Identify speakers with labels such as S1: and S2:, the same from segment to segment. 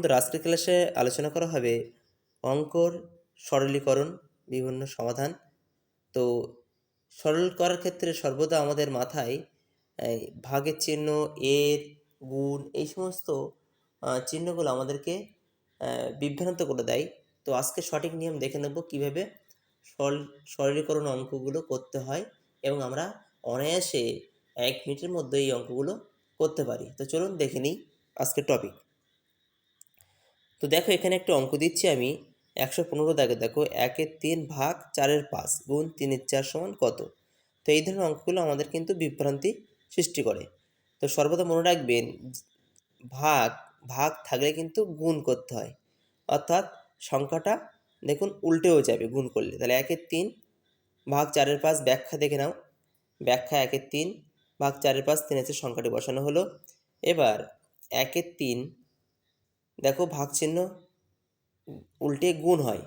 S1: বন্ধুরা আজকের ক্লাসে আলোচনা করা হবে অঙ্কর সরলীকরণ, বিভিন্ন সমাধান। তো সরল করার ক্ষেত্রে সর্বদা আমাদের মাথায় ভাগের চিহ্ন, এর গুণ, এই সমস্ত চিহ্নগুলো আমাদেরকে বিভ্রান্ত করে দেয়। তো আজকে সঠিক নিয়ম দেখে নেব কীভাবে সরল, সরলীকরণ অঙ্কগুলো করতে হয় এবং আমরা অনায়াসে এক মিনিটের মধ্যে এই অঙ্কগুলো করতে পারি। তো চলুন দেখে নিই আজকের টপিক তো দেখো, এখানে একটা অঙ্ক দিচ্ছি আমি। একশো পনেরো দাগে দেখো, একের তিন ভাগ চারের পাঁচ গুণ তিনের চার সমান কত? তো এই ধরনের অঙ্কগুলো আমাদের কিন্তু বিভ্রান্তি সৃষ্টি করে। তো সর্বদা মনে রাখবেন, ভাগ ভাগ থাকলে কিন্তু গুণ করতে হয়। অর্থাৎ সংখ্যাটা দেখুন উল্টেও যাবে গুণ করলে। তাহলে একের তিন ভাগ চারের পাঁচ ব্যাখ্যা দেখে নাও। ব্যাখ্যা একের তিন ভাগ চারের পাঁচ তিন আছে সংখ্যাটি বসানো হলো। এবার একের তিন দেখো ভাগ চিহ্ন উল্টে গুণ হয়।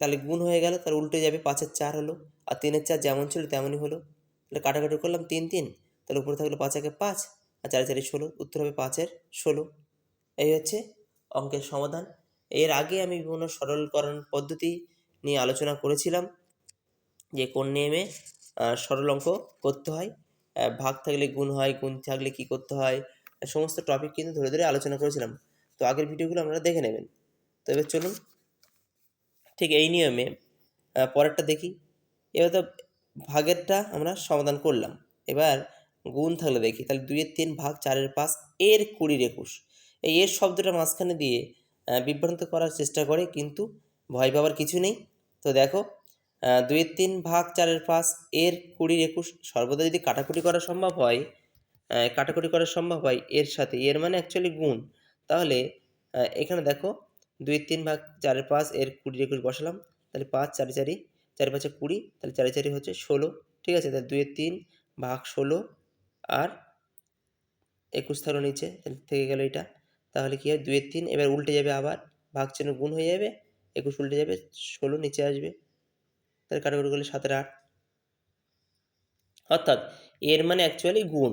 S1: তাহলে গুণ হয়ে গেল তার উল্টে যাবে, পাঁচের চার হলো, আর তিনের চার যেমন ছিল তেমনই হলো। তাহলে কাটাকাটি করলাম তিন তিন, তাহলে উপরে থাকল পাঁচ, একে পাঁচ, আর চারে, চারি ষোলো, উত্তর হবে পাঁচের ষোলো। এই হচ্ছে অঙ্কের সমাধান। এর আগে আমি বিভিন্ন সরলকরণ পদ্ধতি নিয়ে আলোচনা করেছিলাম, যে কোন নিয়মে সরল অঙ্ক করতে হয়। ভাগ থাকলে গুণ হয়, গুণ থাকলে কি করতে হয়, সমস্ত টপিক কিন্তু ধরে ধরে আলোচনা করেছিলাম। তো আগের ভিডিওগুলো আপনারা দেখে নেবেন। তো এবার চলুন, ঠিক এই নিয়মে পরেরটা দেখি। এবার তো ভাগেরটা আমরা সমাধান করলাম। এবার গুণ থাকলে দেখি, তাহলে দুইয়ের তিন ভাগ চারের পাঁচ, এর কুড়ির একুশ। এই এর শব্দটা মাঝখানে দিয়ে বিভ্রান্ত করার চেষ্টা করে, কিন্তু ভয় পাওয়ার কিছু নেই। তো দেখো দুইয়ের তিন ভাগ চারের পাঁচ, এর কুড়ির একুশ, সর্বদা যদি কাটাকুটি করা সম্ভব হয় কাটাকুটি করা সম্ভব হয়, এর সাথে, এর মানে অ্যাকচুয়ালি গুণ। তাহলে এখানে দেখো দুই তিন ভাগ চারের পাঁচ এর কুড়ি একুশ বসালাম, তাহলে পাঁচ, চারি চারি চারি, পাঁচে কুড়ি, তাহলে চারি চারি হচ্ছে ষোলো, ঠিক আছে? তাহলে দুইয়ের তিন ভাগ ষোলো আর একুশ থাকল নিচে থেকে গেল এটা। তাহলে কি হয়? দুইয়ের তিন, এবার উল্টে যাবে আবার, ভাগ চিহ্ন গুণ হয়ে যাবে, একুশ উল্টে যাবে, ষোলো নিচে আসবে। তাহলে কাটাকুটি করলে সাতের আট। অর্থাৎ এর মানে অ্যাকচুয়ালি গুণ।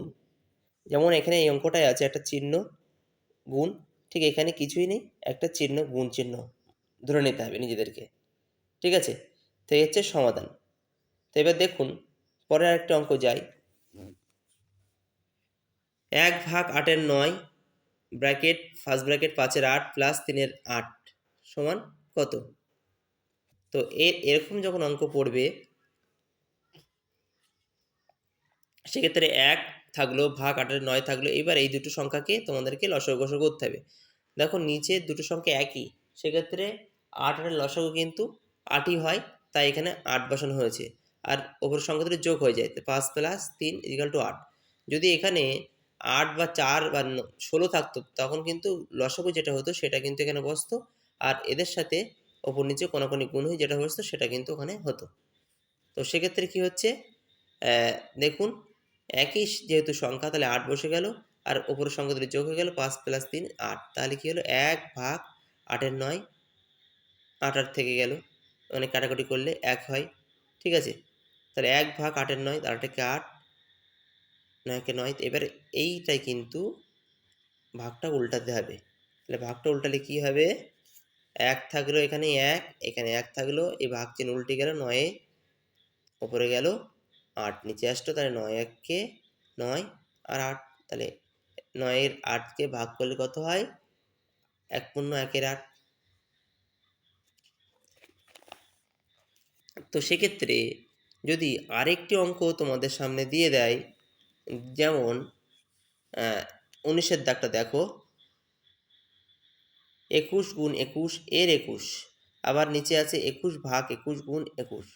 S1: যেমন এখানে এই অঙ্কটায় আছে একটা চিহ্ন, গুণ ঠিক এখানে কিছুই নেই, একটা চিহ্ন, গুণ চিহ্ন ধরে নিতে হবে নিজেদেরকে। ঠিক আছে? তো এই হচ্ছে সমাধান। তো এবার দেখুন, পরের আরেকটা অঙ্ক যাই। এক ভাগ আটের নয় ব্র্যাকেট, ফার্স্ট ব্র্যাকেট পাঁচের আট প্লাস তিনের আট সমান কত? তো এর এরকম যখন অঙ্ক পড়বে, সেক্ষেত্রে এক থাকল, ভাগ আটের নয় থাকল, এবার এই দুটো সংখ্যাকে তোমাদেরকে লসগু গসগু করতে হবে। দেখো নিচে দুটো সংখ্যা একই, সেক্ষেত্রে আট আটের লসগু কিন্তু আটই হয়, তাই এখানে আট বসানো হয়েছে। আর ওপর সংখ্যা দুটো যোগ হয়ে যায় পাঁচ প্লাস তিন ইজিক্যাল টু আট। যদি এখানে আট বা চার বা ষোলো থাকতো, তখন কিন্তু লসগু যেটা হতো, সেটা কিন্তু এখানে বসতো। আর এদের সাথে ওপর নিচে কোনাকুনি গুণ হয়ে যেটা বসতো, সেটা কিন্তু ওখানে হতো। তো সেক্ষেত্রে কি হচ্ছে? দেখুন একই যেহেতু সংখ্যা তাহলে আট বসে গেল, আর ওপরের সংখ্যা যোগ হয়ে গেল পাঁচ প্লাস তিন, আট। তাহলে কী হলো? এক ভাগ আটের নয় আট আট থেকে গেল। মানে কাটাকুটি করলে এক হয়, ঠিক আছে? তাহলে এক ভাগ আটের নয় থেকে আট, নয়কে নয় এবার এইটাই কিন্তু ভাগটা উল্টাতে হবে। তাহলে ভাগটা উল্টালে কি হবে? এক থাকল এখানে এক এখানে এক থাকল, এই ভাগ চিহ্ন উল্টে গেল, নয়ে ওপরে গেল আট, নিচে আসতো তাহলে নয় এককে নয় আর আট, তাহলে নয়ের আটকে ভাগ করলে কত হয়? এক পূর্ণ একের আট। তো সেক্ষেত্রে যদি আরেকটি অঙ্ক তোমাদের সামনে দিয়ে দেয়, যেমন উনিশের দাগটা দেখো। একুশ গুণ একুশ, এর একুশ। আবার নিচে আছে একুশ ভাগ একুশ গুণ একুশ।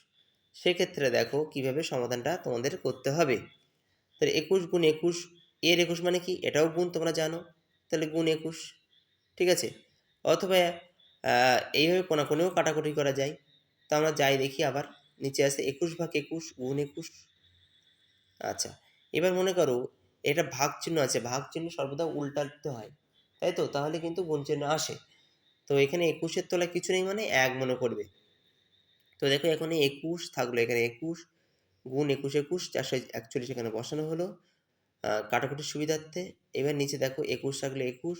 S1: সেক্ষেত্রে দেখো কীভাবে সমাধানটা তোমাদের করতে হবে। তাহলে একুশ গুণ একুশ, এর একুশ মানে কি? এটাও গুণ তোমরা জানো। তাহলে গুণ একুশ, ঠিক আছে? অথবা এইভাবে কোনাকুনিও কাটাকুটি করা যায়। তো আমরা যাই দেখি আবার, নিচে আছে একুশ ভাগ একুশ, গুণ একুশ। আচ্ছা এবার মনে করো এটা ভাগ চিহ্ন আছে, ভাগ চিহ্ন সর্বদা উল্টাতে হয়। তাই তো? তাহলে কিন্তু গুণ চিহ্ন আসে। তো এখানে একুশের তলায় কিছু নেই মানে এক মনে করবে। তো দেখো এখানে একুশ থাকল, এখানে একুশ গুণ একুশ একুশ, চারশো একচল্লিশ এখানে বসানো হলো। কাটাকুটির সুবিধার্থে এবার নিচে দেখো একুশ থাকলে একুশ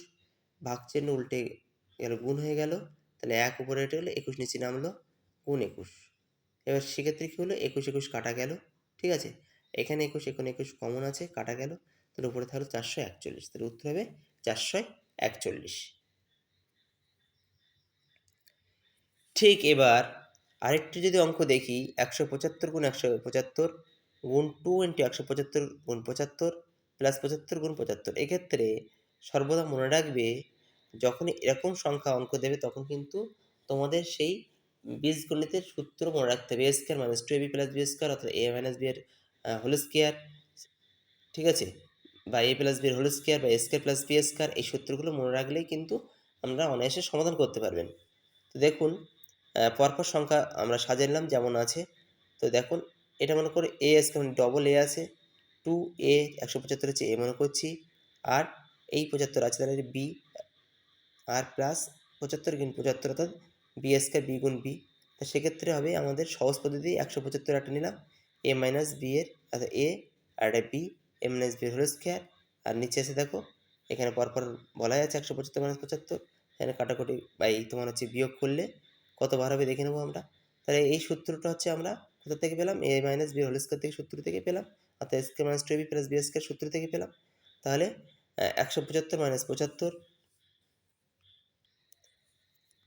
S1: ভাগ চিহ্ন উল্টে গেল, গুণ হয়ে গেল। তাহলে এক উপরে এটা হলো একুশ, নিচে নামলো, গুণ একুশ। এবার সেক্ষেত্রে কী হলো? একুশ একুশ কাটা গেল, ঠিক আছে? এখানে একুশ এখানে একুশ কমন আছে, কাটা গেল। তাহলে উপরে থাকল চারশো একচল্লিশ, তাহলে উত্তর হবে চারশো একচল্লিশ। ঠিক এবার আরেকটি যদি অঙ্ক দেখি, একশো পঁচাত্তর গুণ একশো পঁচাত্তর গুণ টু ইন্টু একশো পঁচাত্তর গুণ পঁচাত্তর প্লাস পঁচাত্তর গুণ পঁচাত্তর। এক্ষেত্রে সর্বদা মনে রাখবে যখন এরকম সংখ্যা অঙ্ক দেবে, তখন কিন্তু তোমাদের সেই বীজগণিতের সূত্র মনে রাখতে হবে। A square minus two a b plus b square অর্থাৎ এ মাইনাস বি এর হোল স্কোয়ার ঠিক আছে? বা এ প্লাস বি এর হোল স্কোয়ার বা a square plus b square এই সূত্রগুলো মনে রাখলেই কিন্তু আমরা অনায়াসে সমাধান করতে পারবেন। তো দেখুন পরপর সংখ্যা আমরা সাজিয়ে নিলাম, যেমন আছে। তো দেখুন, এটা মনে করে এ মানে ডবল এ আছে টু এ একশো পঁচাত্তর হচ্ছে এ মনে করছি, আর এই পঁচাত্তর আছে, তাহলে বি আর প্লাস পঁচাত্তর গুণ পঁচাত্তর অর্থাৎ বি স্কোয়ার বি গুণ বি তা সেক্ষেত্রে হবে আমাদের সহজ পদ্ধতি, একশো পঁচাত্তর একটা নিলাম এ মাইনাস বি এর, অর্থাৎ এ আর একটা b a minus b whole square আর নিচে এসে দেখো, এখানে পরপর বলা আছে একশো পঁচাত্তর মাইনাস পঁচাত্তর, এখানে কাটাকুটি বা এই তোমার হচ্ছে বিয়োগ করলে কত বার হবে দেখে নেব আমরা। তাহলে এই সূত্রটা হচ্ছে আমরা কোথা থেকে পেলাম? A minus b whole square থেকে সূত্র থেকে পেলাম। অর্থাৎ square minus two b plus b square সূত্র থেকে পেলাম। তাহলে একশো পঁচাত্তর মাইনাস পঁচাত্তর।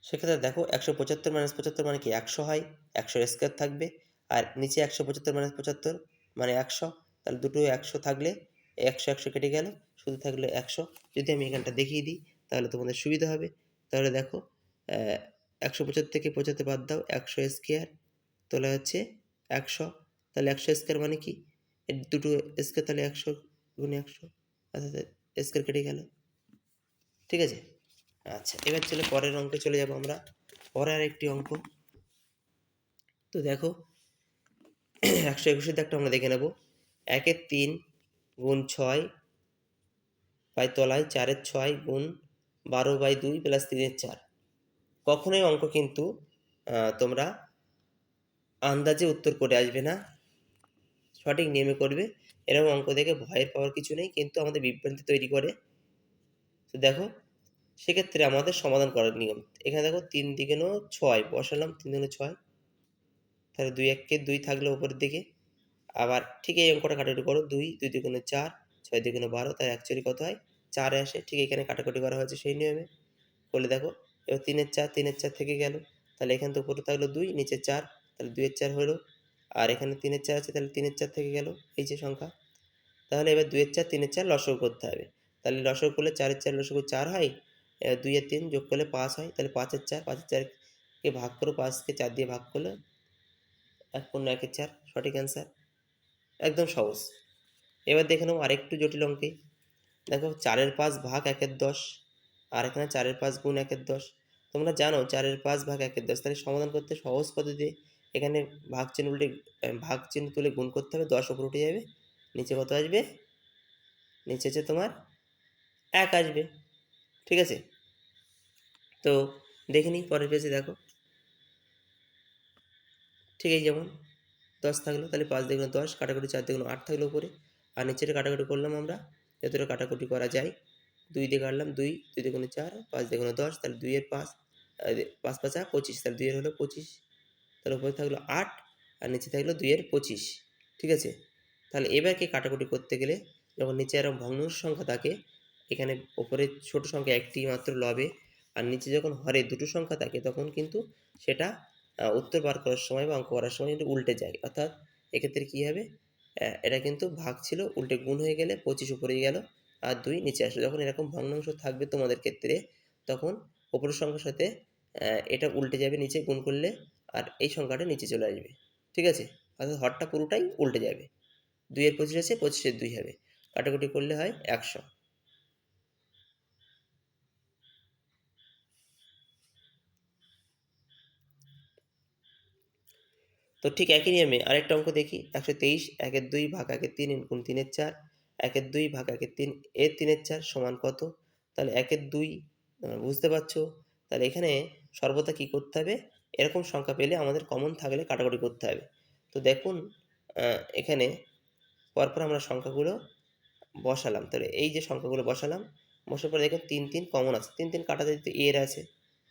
S1: সেক্ষেত্রে দেখো, একশো পঁচাত্তর মাইনাস পঁচাত্তর মানে কি? একশো হয়, একশো স্কোয়ার থাকবে। আর নিচে একশো পঁচাত্তর মাইনাস পঁচাত্তর মানে একশো। তাহলে দুটো একশো থাকলে একশো একশো কেটে গেল। শুধু থাকলে একশো। যদি আমি এখানটা দেখিয়ে দিই, তাহলে তোমাদের সুবিধা হবে। তাহলে দেখো একশো পঁচাত্তর থেকে পঁচাত্তর বাদ দাও, একশো স্কোয়ার তোলা হচ্ছে একশো। তাহলে একশো স্কোয়ার মানে কি? দুটো স্কোয়ার তাহলে একশো গুণে একশো অর্থাৎ স্কোয়ার কেটে গেল। ঠিক আছে? আচ্ছা এবার চলে পরের অঙ্কে চলে যাব আমরা। পরের একটি অঙ্ক। তো দেখো, একশো একুশের দাগটা আমরা দেখে নেব। একের তিন গুণ ছয় বাই তলায়, চারের ছয় গুণ বারো বাই দুই প্লাস তিনের চার। কখনোই অঙ্ক কিন্তু তোমরা আন্দাজে উত্তর করে আসবে না। সঠিক নিয়মে করবে। এরকম অঙ্ক দেখে ভয়ের পাওয়ার কিছু নেই, কিন্তু আমাদের বিভ্রান্তি তৈরি করে। তো দেখো, সেক্ষেত্রে আমাদের সমাধান করার নিয়ম। এখানে দেখো, তিন দিকে নো ছয়। বসালাম, তিন দিকে ছয়। তাহলে দুই এককে দুই থাকলে উপরের দিকে। আবার ঠিক এই অঙ্কটা কাটাকুটি করো। দুই দুই দিগুণে চার। ছয় দিগুণে বারো। তাই অ্যাকচুয়ালি কত হয়? চারে আসে। ঠিক এখানে কাটাকুটি করা হয়েছে সেই নিয়মে। করলে দেখো এবার তিনের চার তিনের চার থেকে গেল। তাহলে এখান থেকে উপরে থাকল দুই, নিচে চার, তাহলে দুইয়ের চার হলো। আর এখানে তিনের চার আছে, তাহলে তিনের চার থেকে গেল এই যে সংখ্যা। তাহলে এবার দুইয়ের চার, তিনের চার লসক করতে হবে। তাহলে লসক করলে চারের চার লসক চার হয়। এবার দুইয়ের তিন যোগ করলে পাঁচ হয়। তাহলে পাঁচের চার, পাঁচের চারকে ভাগ করো, পাঁচকে চার দিয়ে ভাগ করলে এক পূর্ণ একের চার, সঠিক অ্যান্সার একদম সহজ। এবার দেখে নেব আরেকটু জটিল অঙ্কে। দেখো চারের পাঁচ ভাগ একের দশ। আর এখানে চারের পাঁচ গুণ একের দশ। তোমরা জানো চারের পাঁচ ভাগ একের দশ, তাহলে সমাধান করতে সহজ পদ্ধতি। এখানে ভাগ চিহ্ন উল্টে ভাগ চিহ্ন তুলে গুণ করতে হবে, দশ ওপর উঠে যাবে। নিচে কত আসবে? নিচে আছে তোমার এক আসবে। ঠিক আছে? তো দেখে নিই, পরের পেজে দেখো। ঠিক এই যেমন, দশ থাকল, তাহলে পাঁচ দেখুন দশ, কাটাকুটি চার দেখুন আট থাকল উপরে। আর নিচেটা কাটাকুটি করলাম আমরা, যতটা কাটাকুটি করা যায়। দুই দিয়ে কাটলাম দুই দুই দেখুন চার, পাঁচ দেখুন দশ, তাহলে দুইয়ের পাঁচ পাঁচ পাঁচা পঁচিশ, তাহলে দুইয়ের হলো পঁচিশ, তাহলে উপরে থাকল আট আর নিচে থাকল দুইয়ের পঁচিশ, ঠিক আছে? তাহলে এবারকে কাটাকুটি করতে গেলে যখন নিচে এরকম ভগ্নাংশ সংখ্যা থাকে, এখানে ওপরে ছোট সংখ্যা একটি মাত্র লবে, আর নিচে যখন হরে দুটো সংখ্যা থাকে, তখন কিন্তু সেটা উত্তর বার করার সময় বা অঙ্ক করার সময় কিন্তু উল্টে যায়। অর্থাৎ এক্ষেত্রে কী হবে? এটা কিন্তু ভাগ ছিল, উল্টে গুণ হয়ে গেলে পঁচিশ উপরে গেল আর দুই, নিচে আসলো যখন এরকম ভগ্নাংশ থাকবে তোমাদের ক্ষেত্রে, তখন ওপরের সংখ্যার সাথে এটা উল্টে যাবে, নিচে গুণ করলে আর এই সংখ্যাটা নিচে চলে আসবে। ঠিক আছে? অর্থাৎ হরটা পুরোটাই উল্টে যাবে। দুইয়ের পঁচিশ আছে, পঁচিশের দুই হবে। কাটাকুটি করলে হয় একশো। তো ঠিক একই নিয়মে আরেকটা অঙ্ক দেখি। একশো তেইশ, একের দুই ভাগ একের তিন গুণ তিনের চার। একের দুই ভাগ একের তিন, এর তিনের চার সমান কত? তাহলে একের দুই বুঝতে পারছ? তাহলে এখানে সর্বদা কী করতে হবে? এরকম সংখ্যা পেলে আমাদের কমন থাকলে কাটাকুটি করতে হবে। তো দেখুন এখানে পরপর আমরা সংখ্যাগুলো বসালাম। তাহলে এই যে সংখ্যাগুলো বসালাম, বসার পরে দেখুন তিন তিন কমন আছে। তিন তিন কাটা যেত এর আছে,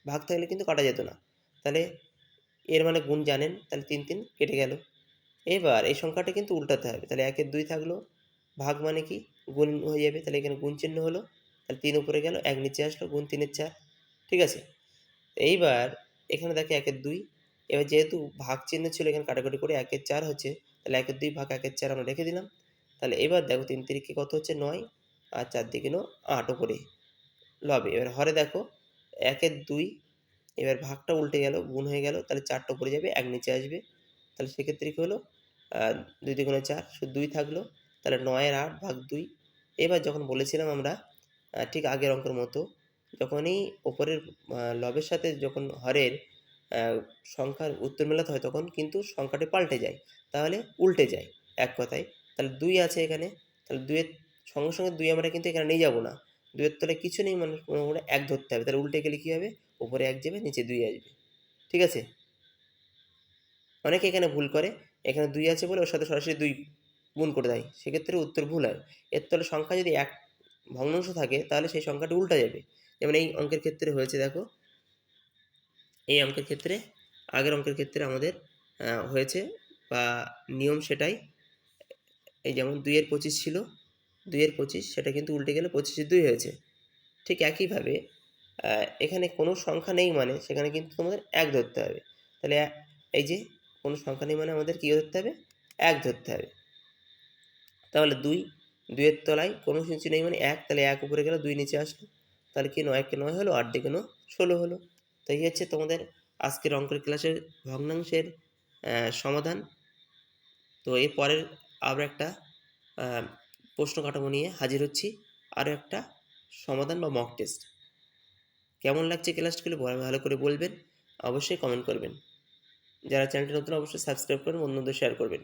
S1: ভাগ থাকলে কিন্তু কাটা যেত না। তাহলে এর মানে গুণ জানেন, তাহলে তিন তিন কেটে গেল। এবার এই সংখ্যাটা কিন্তু উল্টাতে হবে। তাহলে একের দুই থাকল ভাগ মানে কি? গুণ হয়ে যাবে। তাহলে এখানে গুণ চিহ্ন হলো। তাহলে তিন উপরে গেল, এক নিচে আসলো, গুণ তিনের চার। ঠিক আছে? এইবার এখানে দেখে একের দুই। এবার যেহেতু ভাগ চিহ্ন ছিল, এখানে কাটাকাটি করে একের চার হচ্ছে, তাহলে একের দুই ভাগ একের চার আমরা রেখে দিলাম। তাহলে এবার দেখো তিন তিরিকে কত হচ্ছে? নয়। আর চার দিকে নো, আট উপরে। লবে, এবার হরে দেখো, একের দুই, এবার ভাগটা উল্টে গেল, গুণ হয়ে গেল, তাহলে চারটা উপরে যাবে, এক নিচে আসবে। তাহলে সেক্ষেত্রে কী হলো? দুই দুগুণে চার, শুধু দুই থাকল। তাহলে নয়ের আট ভাগ দুই। এবার যখন বলেছিলাম আমরা ঠিক আগের অঙ্কের মতো, যখনই ওপরের লবের সাথে যখন হরের সংখ্যার উত্তর মেলাতে হয় তখন কিন্তু সংখ্যাটি পাল্টে যায়। তাহলে উল্টে যায় এক কথায়। তাহলে দুই আছে এখানে, তাহলে দুইয়ের সঙ্গে সঙ্গে দুই আমরা কিন্তু এখানে নিয়ে যাব না। দুয়ের তলায় কিছু নেই মানুষ মনে করে এক ধরতে হবে। তাহলে উল্টে গেলে কী হবে? ওপরে এক যাবে, নিচে দুই আসবে। ঠিক আছে? অনেকে এখানে ভুল করে। এখানে দুই আছে বলে ওর সাথে সরাসরি দুই গুণ করে দেয়। সেক্ষেত্রে উত্তর ভুল হয়। এর তলে সংখ্যা যদি এক ভগ্নাংশ থাকে, তাহলে সেই সংখ্যাটা উল্টা যাবে। যেমন এই অঙ্কের ক্ষেত্রে হয়েছে, দেখো। এই অঙ্কের ক্ষেত্রে, আগের অঙ্কের ক্ষেত্রে আমাদের হয়েছে বা নিয়ম সেটাই, এই যেমন দুইয়ের পঁচিশ ছিল দুইয়ের পঁচিশ, সেটা কিন্তু উল্টে গেলে পঁচিশের দুই হয়েছে। ঠিক একইভাবে এখানে কোনো সংখ্যা নেই মানে সেখানে কিন্তু তোমাদের এক ধরতে হবে। তাহলে এই যে কোনো সংখ্যা নেই মানে আমাদের কী ধরতে হবে? এক ধরতে হবে। তাহলে দুই, দুইয়ের তলায় কোনো কিছু নেই মানে এক, তাহলে এক উপরে গেলে দুই নিচে আসলো। তাহলে কি নয় কে নয় হলো আট দিকে নয়, ষোলো হলো। তো এই হচ্ছে তোমাদের আজকের অঙ্কের ক্লাসের ভগ্নাংশের সমাধান। তো এর পরের আরও একটা প্রশ্ন কাঠামো নিয়ে হাজির হচ্ছি। আরও একটা সমাধান বা মক টেস্ট কেমন লাগছে ক্লাসগুলো ভালো করে বলবেন। অবশ্যই কমেন্ট করবেন। যারা চ্যানেলটি নতুন, অবশ্যই সাবস্ক্রাইব করবেন, অন্যদের শেয়ার করবেন।